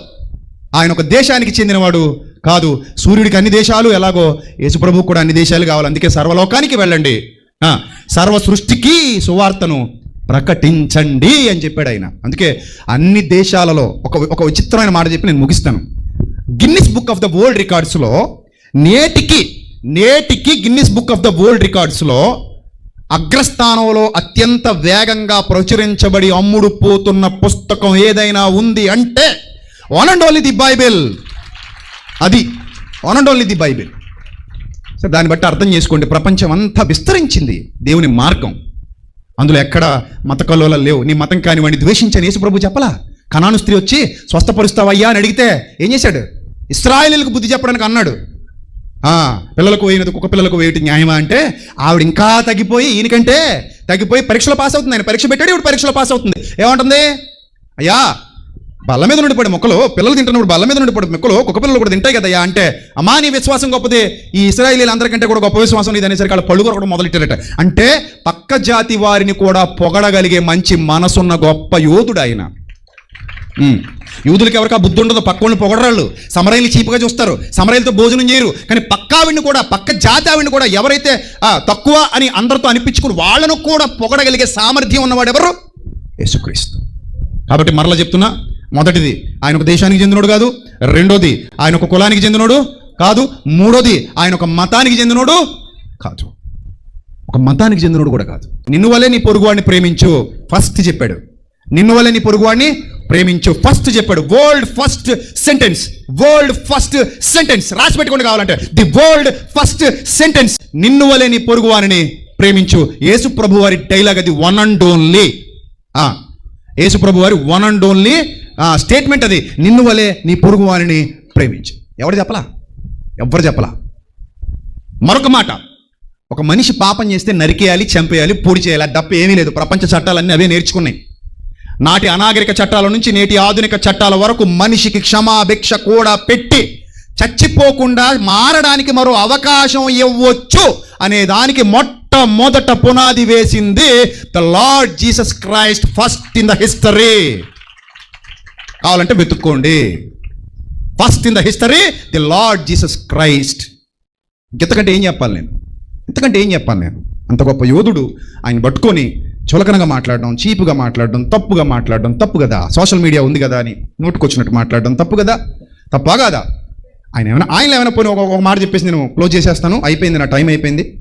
ఆయన ఒక దేశానికి చెందినవాడు కాదు. సూర్యుడికి అన్ని దేశాలు ఎలాగో యేసుప్రభు కూడా అన్ని దేశాలు కావాలి. అందుకే సర్వలోకానికి వెళ్ళండి. సర్వ సృష్టికి సువార్తను ప్రకటించండి అని చెప్పాడు ఆయన. అందుకే అన్ని దేశాలలో ఒక ఒక విచిత్రమైన మాట చెప్పి నేను ముగిస్తాను. Guinness book of the world రికార్డ్స్లో నేటికి నేటికి Guinness book of the world రికార్డ్స్లో అగ్రస్థానంలో అత్యంత వేగంగా ప్రచురించబడి అమ్ముడు పోతున్న పుస్తకం ఏదైనా ఉంది అంటే one and only the Bible అది one and only the Bible so దాన్ని బట్టి అర్థం చేసుకోండి. ప్రపంచం అంతా విస్తరించింది దేవుని మార్గం. అందులో ఎక్కడ మత లేవు. నీ మతం కాని వాడిని ద్వేషించని యేసుప్రభు చెప్పలా? కణాను స్త్రీ వచ్చి స్వస్థపరుస్తావయ్యా అని అడిగితే ఏం చేశాడు? ఇస్రాయలీలకు బుద్ధి చెప్పడానికి అన్నాడు. పిల్లలకు వేయినది కుక్క పిల్లలకు వేయటం న్యాయమా అంటే ఆవిడ ఇంకా తగ్గిపోయి ఈయనకంటే తగ్గిపోయి పరీక్షలో పాస్ అవుతుంది. ఆయన పరీక్ష పెట్టాడు ఇప్పుడు పరీక్షలో పాస్ అవుతుంది. ఏమంటుంది? అయ్యా బల్ల మీద నుండి మొక్కలు పిల్లలు తింటున్నప్పుడు బల్ల మీద నుండి మొక్కలు కుక్క పిల్లలు కూడా తింటాయి కదయ్యా అంటే అమ్మా నీ విశ్వాసం గొప్పది. ఈ ఇస్రాయలీలు అందరికంటే కూడా గొప్ప విశ్వాసం ఇది అనేసరికి వాళ్ళు పళ్ళు కూడా మొదలెట్టారట. అంటే పక్క జాతి వారిని కూడా పొగడగలిగే మంచి మనసున్న గొప్ప యోధుడు ఆయన. యూదులకి ఎవరికి ఆ బుద్ధి ఉండదు? పక్క వాళ్ళని పొగడరాళ్ళు. సమరయ్యలు చీపుగా చూస్తారు. సమరయ్యలతో భోజనం చేయరు. కానీ పక్క ఆవిడ్ని కూడా పక్క జాతి ఆవిడ్ని కూడా ఎవరైతే ఆ, తక్కువ అని అందరితో అనిపించుకుని వాళ్ళను కూడా పొగడగలిగే సామర్థ్యం ఉన్నవాడు ఎవరు? యేసుక్రీస్తు. కాబట్టి మరలా చెప్తున్నా మొదటిది ఆయన ఒక దేశానికి చెందినోడు కాదు. రెండోది ఆయన ఒక కులానికి చెందినోడు కాదు. మూడోది ఆయన ఒక మతానికి చెందినోడు కాదు. ఒక మతానికి చెందినోడు కూడా కాదు. నిన్ను వల్లే నీ పొరుగువాడిని ప్రేమించు. ఫస్ట్ చెప్పాడు. నిన్ను వల్లే నీ పొరుగువాడిని ప్రేమించు ఫస్ట్ చెప్పాడు. World first sentence world first sentence రాసి పెట్టుకోండి కావాలంటే. ది వరల్డ్ ఫస్ట్ సెంటెన్స్ నిన్ను వలే నీ పొరుగువారిని ప్రేమించు. యేసు ప్రభు వారి డైలాగ్ అది వన్ అండ్ ఓన్లీ యేసు ప్రభు వారి వన్ అండ్ ఓన్లీ స్టేట్మెంట్ అది. నిన్ను వలే నీ పొరుగు వారిని ప్రేమించు. ఎవరు చెప్పలా? ఎవ్వరు చెప్పలా? మరొక మాట. ఒక మనిషి పాపం చేస్తే నరికేయాలి చంపేయాలి పొడి చేయాలి అది ఏమీ లేదు. ప్రపంచ చట్టాలన్నీ అవే నేర్చుకున్నాయి. నాటి అనాగరిక చట్టాల నుంచి నేటి ఆధునిక చట్టాల వరకు మనిషికి క్షమాభిక్ష కూడా పెట్టి చచ్చిపోకుండా మారడానికి మరో అవకాశం ఇవ్వచ్చు అనే దానికి మొట్టమొదట పునాది వేసింది the Lord Jesus Christ first in the history. కావాలంటే వెతుక్కోండి. First in the history the Lord Jesus Christ. ఇంతకంటే ఏం చెప్పాలి నేను? ఇంతకంటే ఏం చెప్పాలి నేను? అంత గొప్ప యోధుడు ఆయన పట్టుకొని చులకనగా మాట్లాడడం చీపుగా మాట్లాడడం తప్పుగా మాట్లాడడం తప్పు కదా? సోషల్ మీడియా ఉంది కదా అని నోటుకొచ్చినట్టు మాట్లాడడం తప్పు కదా? తప్పా కాదా? ఆయన ఏమైనా ఆయన ఏమైనా పోయిన ఒక ఒక మాట చెప్పేసి నేను క్లోజ్ చేసేస్తాను అయిపోయింది నా టైం అయిపోయింది.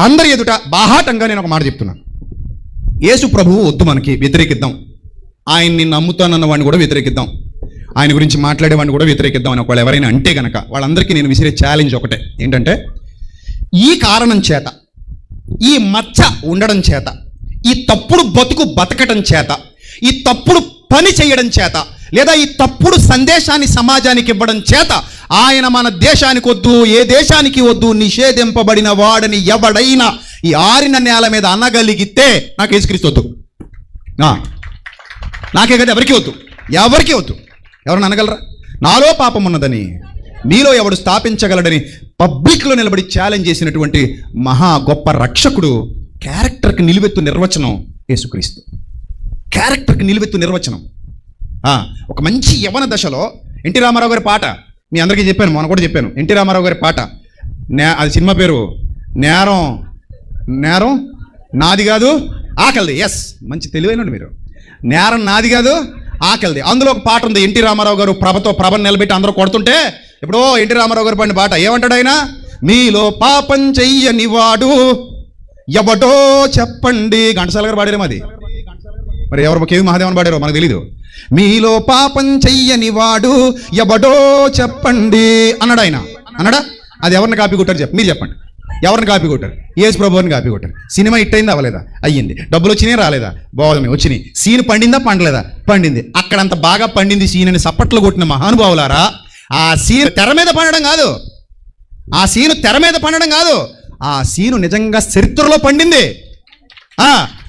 అందరి ఎదుట బాహాటంగా నేను ఒక మాట చెప్తున్నాను. యేసు ప్రభువు వద్దు మనకి వ్యతిరేకిద్దాం. ఆయన్ని నమ్ముతానన్న వాడిని కూడా వ్యతిరేకిద్దాం. ఆయన గురించి మాట్లాడేవాడిని కూడా వ్యతిరేకిద్దాం అని ఒకవేళ ఎవరైనా అంటే గనక వాళ్ళందరికీ నేను విసిరే ఛాలెంజ్ ఒకటే. ఏంటంటే ఈ కారణం చేత ఈ మచ్చ ఉండడం చేత ఈ తప్పుడు బతుకు బతకడం చేత ఈ తప్పుడు పని చేయడం చేత లేదా ఈ తప్పుడు సందేశాన్ని సమాజానికి ఇవ్వడం చేత ఆయన మన దేశానికి వద్దు ఏ దేశానికి వద్దు నిషేధింపబడిన వాడని ఎవడైనా ఈ ఆరిన నేల మీద అనగలిగితే నాకు ఏసుక్రీస్తు వద్దు. ఆ, నాకే కదా ఎవరికి వద్దు. ఎవరికి వద్దు. ఎవరిని అనగలరా? నాలో పాపం ఉన్నదని మీలో ఎవడు స్థాపించగలడని పబ్లిక్లో నిలబడి ఛాలెంజ్ చేసినటువంటి మహా గొప్ప రక్షకుడు క్యారెక్టర్కి నిలువెత్తు నిర్వచనం యేసుక్రీస్తు. క్యారెక్టర్కి నిలువెత్తు నిర్వచనం. ఒక మంచి యవన దశలో ఎన్టీ రామారావు గారి పాట మీ అందరికీ చెప్పాను మొన్న కూడా చెప్పాను ఎన్టీ రామారావు గారి పాట. నే అది సినిమా పేరు నేరం నేరం నాది కాదు ఆకలిది. ఎస్ మంచి తెలివైన మీరు. నేరం నాది కాదు ఆకలిది. అందులో ఒక పాట ఉంది ఎన్టీ రామారావు గారు ప్రభతో ప్రభను నిలబెట్టి అందరూ కొడుతుంటే ఎప్పుడో ఎన్టీ రామారావు గారు పడిన పాట ఏమంటాడు ఆయన? మీలో పాపం చెయ్యని వాడు ఎవడో చెప్పండి. ఘంటసాల గారు పాడారు అది. మరి ఎవరు కేవి మహాదేవన్ పాడారో మనకు తెలీదు. మీలో పాపం చెయ్యని వాడు ఎవడో చెప్పండి అన్నాడు ఆయన. అన్నాడా? అది ఎవరిని కాపీ కొట్టారు చెప్ప మీరు చెప్పండి. ఎవరిని కాపీ కొట్టారు? ఏసు ప్రభుని కాపీ కొట్టారు. సినిమా హిట్ అయిందా అవ్వలేదా? అయ్యింది. డబ్బులు వచ్చినాయి రాలేదా? బాగుంది వచ్చినాయి. సీన్ పండిందా పండలేదా? పండింది. అక్కడంత బాగా పండింది సీన్ అని సప్పట్లు కొట్టిన మహానుభావులారా ఆ సీన్ తెర మీద పండడం కాదు. ఆ సీను తెర మీద పండడం కాదు. ఆ సీను నిజంగా చరిత్రలో పండింది.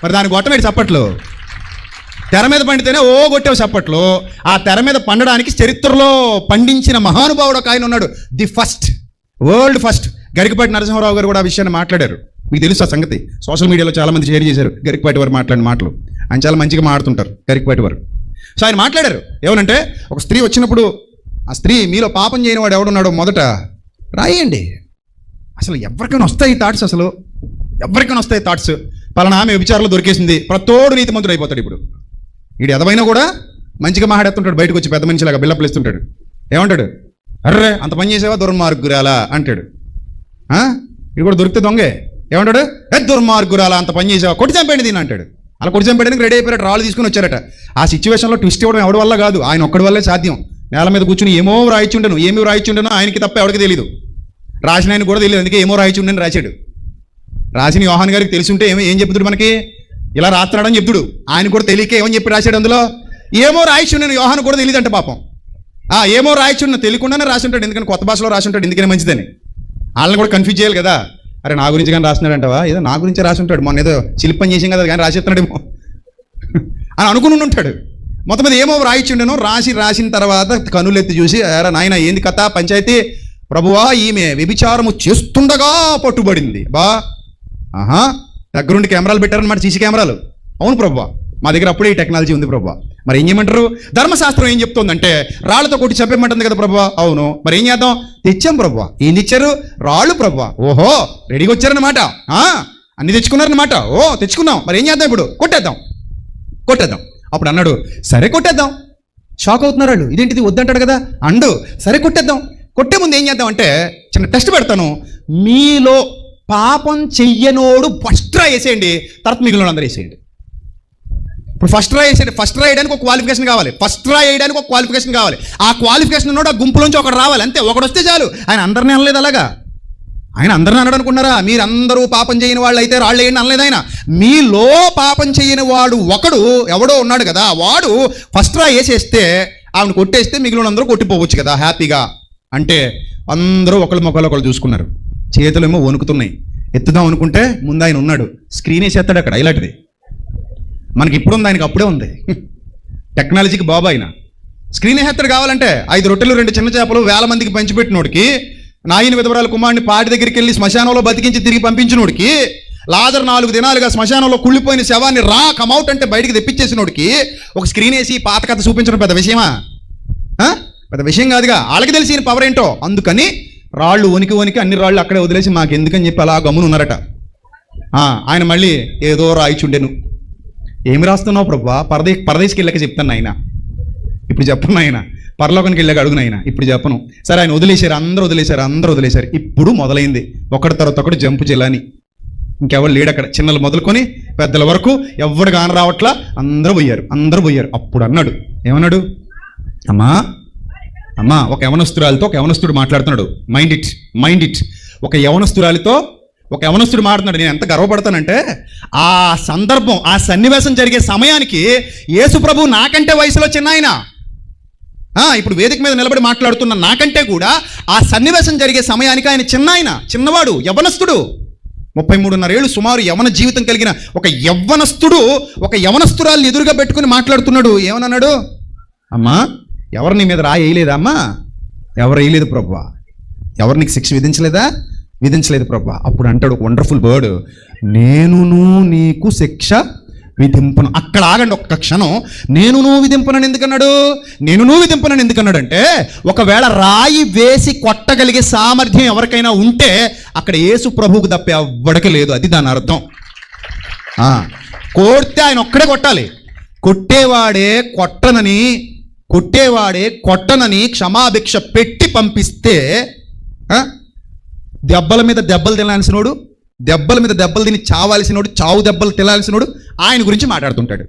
మరి దానికి గొట్టమేటి చప్పట్లు? తెర మీద పండితేనే ఓ కొట్టావు చప్పట్లు. ఆ తెర మీద పండడానికి చరిత్రలో పండించిన మహానుభావుడు ఒక ఆయన ఉన్నాడు. The first world first. Garikapati Narasimha Rao గారు కూడా ఆ విషయాన్ని మాట్లాడారు. మీకు తెలుసు ఆ సంగతి. సోషల్ మీడియాలో చాలా మంది షేర్ చేశారు గరికపాటి వారు మాట్లాడిన మాటలు. ఆయన చాలా మంచిగా మాట్లాడుతుంటారు గరికపాటి వారు. సో ఆయన మాట్లాడారు. ఏమనంటే ఒక స్త్రీ వచ్చినప్పుడు ఆ స్త్రీ మీలో పాపం చేయని వాడు ఎవడున్నాడో మొదట రాయండి. అసలు ఎవరికైనా వస్తాయి థాట్స్ అసలు? ఎవరికైనా వస్తాయి థాట్స్ పలానా ఆమె విచారణలో దొరికేసింది. ప్రతోడు నీతిమంతుడు అయిపోతాడు ఇప్పుడు. వీడు ఎదవైనా కూడా మంచిగా మాట్లాడుతుంటాడు బయటకు వచ్చి పెద్ద మనిషిలాగా బిల్లప్పులు ఇస్తుంటాడు ఏమంటాడు? అర్రే అంత పని చేసేవా దుర్మార్గురాలా? అంటాడు. ఇది కూడా దొరికితే దొంగే. ఏమంటాడు? ఏ దుర్మార్గురాలా అంత పని చేసావా? కొట్టి చంపేయండి దీని అంటాడు. అలా కొట్టి చంపేయడానికి రెడీ అయిపోయాడు రాళ్ళు తీసుకుని వచ్చారట. ఆ సిచ్యువేషన్లో ట్విస్ట్ ఇవ్వడం ఎవడి వల్ల కాదు. ఆయన ఒక్కడి వల్లే సాధ్యం. నేల మీద కూర్చుని ఏమో రాయిచుండను ఏమి రాయిచుండను ఆయనకి తప్ప ఎవరికి తెలియదు రాసిన ఆయన కూడా తెలియదు అందుకే ఏమో రాయిచుండని రాశాడు. రాసిన యోహాన్ గారికి తెలిసి ఏమో ఏం చెప్తుడు మనకి? ఇలా రాస్తున్నాడని చెప్తుడు. ఆయన కూడా తెలియక ఏమని చెప్పి రాశాడు అందులో? ఏమో రాయిచుండను యోహాన్ కూడా తెలియదంట పాపం. ఆ ఏమో రాయిచుండను తెలియకుండానే రాసి ఉంటాడు ఎందుకని కొత్త భాషలో రాసి ఉంటాడు ఎందుకని మంచిదని? వాళ్ళని కూడా కన్ఫ్యూజ్ చేయాలి కదా. అరే నా గురించి కానీ రాస్తున్నాడంటవా? ఏదో నా గురించే రాసి ఉంటాడు మొన్న ఏదో శిల్పం చేసాం కదా కానీ రాసేస్తున్నాడేమో అని అనుకుని ఉంటాడు మొత్తం మీద ఏమో రాయిచుండెను రాసి రాసిన తర్వాత కనులెత్తి చూసి అరే నాయన ఏంది కథ? పంచాయతీ ప్రభువా ఈమె వ్యభిచారము చేస్తుండగా పట్టుబడింది. బా. ఆహా. దగ్గరుండి కెమెరాలు పెట్టారనమాట సీసీ కెమెరాలు. అవును ప్రభువా మా దగ్గర అప్పుడే ఈ టెక్నాలజీ ఉంది ప్రభువా. మరి ఏం చేయమంటారు? ధర్మశాస్త్రం ఏం చెప్తోందంటే రాళ్ళతో కొట్టి చెప్పమంటుంది కదా ప్రభువా. అవును. మరి ఏం చేద్దాం? తెచ్చాం ప్రభువా. ఏం తెచ్చారు? రాళ్ళు ప్రభువా. ఓహో రెడీగా వచ్చారన్నమాట. అన్ని తెచ్చుకున్నారనమాట ఓ తెచ్చుకున్నాం. మరి ఏం చేద్దాం ఇప్పుడు? కొట్టేద్దాం. కొట్టేద్దాం. అప్పుడు అన్నాడు సరే కొట్టేద్దాం. షాక్ అవుతున్నారు వాళ్ళు. ఇదేంటిది? వద్దంటాడు కదా. అండు సరే కొట్టేద్దాం. కొట్టే ముందు ఏం చేద్దాం? అంటే చిన్న టెస్ట్ పెడతాను. మీలో పాపం చెయ్యనోడు ఫస్ట్ రా వేసేయండి తర్వాత మిగిలిన అందరూ వేసేయండి. ఇప్పుడు ఫస్ట్ రా వేసేయండి ఫస్ట్ రా వేయడానికి ఒక క్వాలిఫికేషన్ కావాలి. ఫస్ట్ రా వేయడానికి ఒక క్వాలిఫికేషన్ కావాలి. ఆ క్వాలిఫికేషన్ ఉన్నాడు ఆ గుంపులోంచి ఒకడు రావాలి. అంతే. ఒకడు వస్తే చాలు. ఆయన అందరినీ అనలేదు అలాగా. ఆయన అందరిని అన్నాడు అనుకున్నారా మీరందరూ పాపం చేయని వాళ్ళు అయితే రాళ్ళు వేయండి అనలేదు ఆయన. మీలో పాపం చేయని వాడు ఒకడు ఎవడో ఉన్నాడు కదా వాడు ఫస్ట్ రా వేసేస్తే ఆమెను కొట్టేస్తే మిగిలిన అందరూ కొట్టిపోవచ్చు కదా హ్యాపీగా. అంటే అందరూ ఒకళ్ళు మొక్కలు ఒకళ్ళు చూసుకున్నారు. చేతులేమో వణుకుతున్నాయి. ఎత్తుదాం అనుకుంటే ముందు ఆయన ఉన్నాడు. స్క్రీన్ వేసేస్తాడు అక్కడ ఇలాంటిది మనకి ఇప్పుడు ఉంది ఆయనకి అప్పుడే ఉంది. టెక్నాలజీకి బాబు ఆయన. స్క్రీన్ వేసేస్తాడు కావాలంటే ఐదు రొట్టెలు రెండు చిన్న చేపలు వేల మందికి పంచిపెట్టినోడికి నాయన విధవరాల కుమారుని పాటి దగ్గరికి వెళ్ళి శ్మశానంలో బతికించి తిరిగి పంపించినోడికి లాజర్ నాలుగు దినాలుగా శ్మశానంలో కుళ్ళిపోయిన శవాన్ని రా కమౌట్ అంటే బయటికి తెప్పించేసినోడికి ఒక స్క్రీన్ వేసి పాత కథ చూపించడం పెద్ద విషయమా? పెద్ద విషయం కాదుగా. వాళ్ళకి తెలిసిన పవర్ ఏంటో? అందుకని రాళ్ళు వనికి వణికి అన్ని రాళ్ళు అక్కడే వదిలేసి మాకు ఎందుకని చెప్పి అలా గమ్మున ఉన్నారట. ఆయన మళ్ళీ ఏదో రాయిచుండెను ఏమి రాస్తున్నావు ప్రభా? పరదే పరదేశకి వెళ్ళక చెప్తాను ఆయన ఇప్పుడు చెప్పను ఆయన పరలోకానికి వెళ్ళాక అడుగును ఆయన ఇప్పుడు చెప్పను. సరే ఆయన వదిలేశారు అందరూ వదిలేశారు అందరూ వదిలేశారు. ఇప్పుడు మొదలైంది. ఒకటి తర్వాత ఒకటి జంపు చెల్లని ఇంకెవరు లేడు అక్కడ. చిన్నలు మొదలుకొని పెద్దల వరకు ఎవరు కాని రావట్లా అందరూ పోయారు అందరూ పోయారు. అప్పుడు అన్నాడు. ఏమన్నాడు? అమ్మా అమ్మా ఒక యవనస్తురాలతో ఒక యవనస్తుడు మాట్లాడుతున్నాడు. మైండ్ ఇట్ మైండ్ ఇట్ ఒక యవనస్తురాలితో ఒక యవనస్తుడు మాట్లాడుతున్నాడు. నేను ఎంత గర్వపడతానంటే ఆ సందర్భం ఆ సన్నివేశం జరిగే సమయానికి యేసు ప్రభు నాకంటే వయసులో చిన్న ఆయన ఇప్పుడు వేదిక మీద నిలబడి మాట్లాడుతున్న నాకంటే కూడా ఆ సన్నివేశం జరిగే సమయానికి ఆయన చిన్న ఆయన చిన్నవాడు యవనస్తుడు. ముప్పై మూడున్నర ఏళ్ళు సుమారు యవన జీవితం కలిగిన ఒక యవ్వనస్తుడు ఒక యవనస్తురాల్ని ఎదురుగా పెట్టుకుని మాట్లాడుతున్నాడు. ఏమన్నాడు? అమ్మా ఎవరు నీ మీద రా వేయలేదా అమ్మా? ఎవరు వేయలేదు ప్రభు. ఎవరు నీకు శిక్ష విధించలేదా? విధించలేదు ప్రభు. అప్పుడు అంటాడు ఒక వండర్ఫుల్ వర్డ్ నేనును నీకు శిక్ష విధింపను. అక్కడ ఆగండి ఒక్క క్షణం. నేను నువ్వు విధింపనని ఎందుకన్నాడు? నేను నువ్వు విధింపనని ఎందుకన్నాడంటే ఒకవేళ రాయి వేసి కొట్టగలిగే సామర్థ్యం ఎవరికైనా ఉంటే అక్కడ యేసు ప్రభువుకు తప్ప ఎవ్వడికి లేదు. అది దాని అర్థం. కోడితే ఆయన ఒక్కడే కొట్టాలి. కొట్టేవాడే కొట్టనని కొట్టేవాడే కొట్టనని క్షమాభిక్ష పెట్టి పంపిస్తే దెబ్బల మీద దెబ్బలు తినాల్సినోడు దెబ్బల మీద దెబ్బలు తిని చావాల్సినోడు చావు దెబ్బలు తినాల్సినోడు ఆయన గురించి మాట్లాడుతుంటాడు.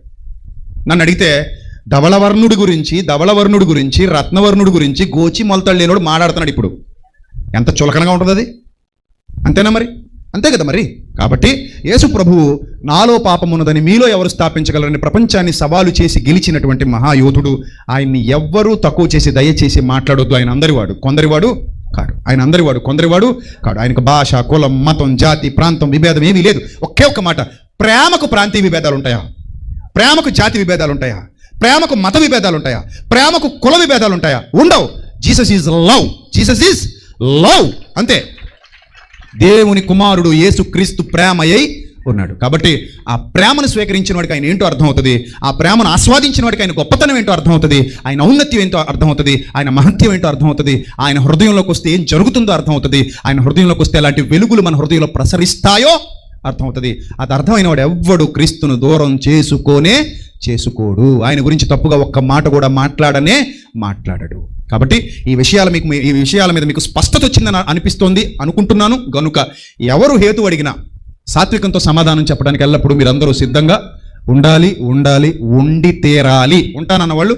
నన్ను అడిగితే ధవళవర్ణుడి గురించి ధవళవర్ణుడి గురించి రత్నవర్ణుడి గురించి గోచి మొలతడు లేనోడు మాట్లాడుతున్నాడు ఇప్పుడు. ఎంత చులకనగా ఉంటుంది అది? అంతేనా మరి? అంతే కదా మరి. కాబట్టి యేసు ప్రభువు నాలో పాపమున్నదని మీలో ఎవరు స్థాపించగలరని ప్రపంచాన్ని సవాలు చేసి గెలిచినటువంటి మహాయోధుడు. ఆయన్ని ఎవ్వరూ తక్కువ చేసి దయచేసి మాట్లాడొద్దు. ఆయన అందరివాడు. కొందరివాడు కాడు. ఆయన అందరివాడు కొందరివాడు కాడు. ఆయనకు భాష కులం మతం జాతి ప్రాంతం విభేదం ఏమీ లేదు. ఒకే ఒక్క మాట. ప్రేమకు ప్రాంతీయ విభేదాలు ఉంటాయా? ప్రేమకు జాతి విభేదాలు ఉంటాయా? ప్రేమకు మత విభేదాలు ఉంటాయా? ప్రేమకు కుల విభేదాలు ఉంటాయా? ఉండవు. Jesus is love. Jesus is love. అంతే. దేవుని కుమారుడు యేసుక్రీస్తు ప్రేమయ్యి ఉన్నాడు. కాబట్టి ఆ ప్రేమను స్వీకరించిన వాడికి ఆయన ఏంటో అర్థమవుతుంది? ఆ ప్రేమను ఆస్వాదించిన వాడికి ఆయన గొప్పతనం ఏంటో అర్థమవుతుంది? ఆయన ఔన్నత్యం ఏంటో అర్థమవుతుంది? ఆయన మహత్యం ఏంటో అర్థమవుతుంది? ఆయన హృదయంలోకి వస్తే ఏం జరుగుతుందో అర్థమవుతుంది? ఆయన హృదయంలోకి వస్తే ఎలాంటి వెలుగులు మన హృదయంలో ప్రసరిస్తాయో అర్థమవుతుంది. అది అర్థమైన వాడు ఎవ్వడు క్రీస్తును దూరం చేసుకోనే చేసుకోడు. ఆయన గురించి తప్పుగా ఒక్క మాట కూడా మాట్లాడనే మాట్లాడడు. కాబట్టి ఈ విషయాల మీకు ఈ విషయాల మీద మీకు స్పష్టత వచ్చిందని అనిపిస్తోంది అనుకుంటున్నాను. గనుక ఎవరు హేతు అడిగినా సాత్వికంతో సమాధానం చెప్పడానికి ఎల్లప్పుడూ మీరందరూ సిద్ధంగా ఉండాలి ఉండాలి ఉండి తీరాలి. ఉంటానన్న వాళ్ళు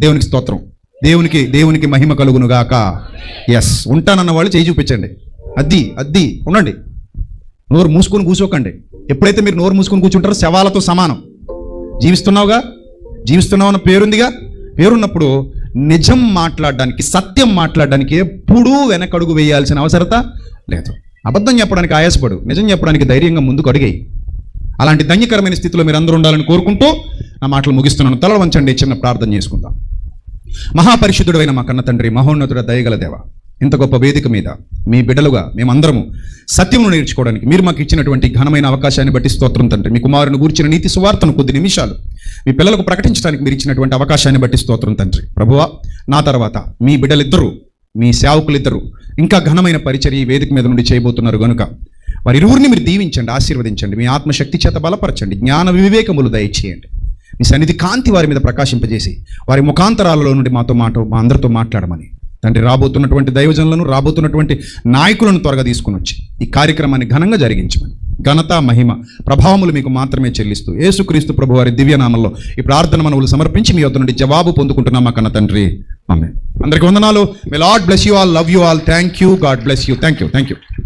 దేవునికి స్తోత్రం. దేవునికి దేవునికి మహిమ కలుగును గాక. ఎస్ ఉంటానన్న వాళ్ళు చేయి చూపించండి. అద్ది అద్ది. ఉండండి. నోరు మూసుకొని కూర్చోకండి. ఎప్పుడైతే మీరు నోరు మూసుకొని కూర్చుంటారో శవాలతో సమానం. జీవిస్తున్నావుగా? జీవిస్తున్నావు అన్న పేరుందిగా? పేరున్నప్పుడు నిజం మాట్లాడడానికి సత్యం మాట్లాడడానికి ఎప్పుడూ వెనకడుగు వేయాల్సిన అవసరత లేదు. అబద్ధం చెప్పడానికి ఆయాసపడు. నిజం చెప్పడానికి ధైర్యంగా ముందుకు అడిగాయి. అలాంటి ధన్యకరమైన స్థితిలో మీరు అందరూ ఉండాలని కోరుకుంటూ నా మాటలు ముగిస్తున్నాను. తల వంచండి చిన్న ప్రార్థన చేసుకుందాం. మహాపరిశుద్ధుడైన మా కన్న తండ్రి మహోన్నతుడ దయగల దేవ ఇంత గొప్ప వేదిక మీద మీ బిడ్డలుగా మేమందరము సత్యమును నేర్చుకోవడానికి మీరు మాకు ఇచ్చినటువంటి ఘనమైన అవకాశాన్ని బట్టి స్తోత్రం తండ్రి. మీ కుమారుని గూర్చిన నీతి సువార్తను కొద్ది నిమిషాలు మీ పిల్లలకు ప్రకటించడానికి మీరు ఇచ్చినటువంటి అవకాశాన్ని బట్టి స్తోత్రం తండ్రి. ప్రభువా నా తర్వాత మీ బిడ్డలిద్దరూ మీ సేవకులిద్దరూ ఇంకా ఘనమైన పరిచర్య ఈ వేదిక మీద నుండి చేయబోతున్నారు కనుక వారి ఇరువురిని మీరు దీవించండి ఆశీర్వదించండి. మీ ఆత్మశక్తి చేత బలపరచండి. జ్ఞాన వివేకములు దయచేయండి. మీ సన్నిధి కాంతి వారి మీద ప్రకాశింపజేసి వారి ముఖాంతరాలలో నుండి మాతో మాట మా అందరితో మాట్లాడమని. తండ్రి రాబోతున్నటువంటి దైవజనులను రాబోతున్నటువంటి నాయకులను త్వరగా తీసుకుని వచ్చి ఈ కార్యక్రమాన్ని ఘనంగా జరిగించమని. ఘనత మహిమ ప్రభావములు మీకు మాత్రమే చెల్లిస్తూ యేసుక్రీస్తు ప్రభు వారి దివ్యనామంలో ఈ ప్రార్థన మనవులు సమర్పించి మీ వద్ద నుండి జవాబు పొందుకుంటున్నామా కన్న తండ్రి. ఆమె అందరికీ వందనాలు. May Lord bless you all love you all thank you God bless you thank you thank you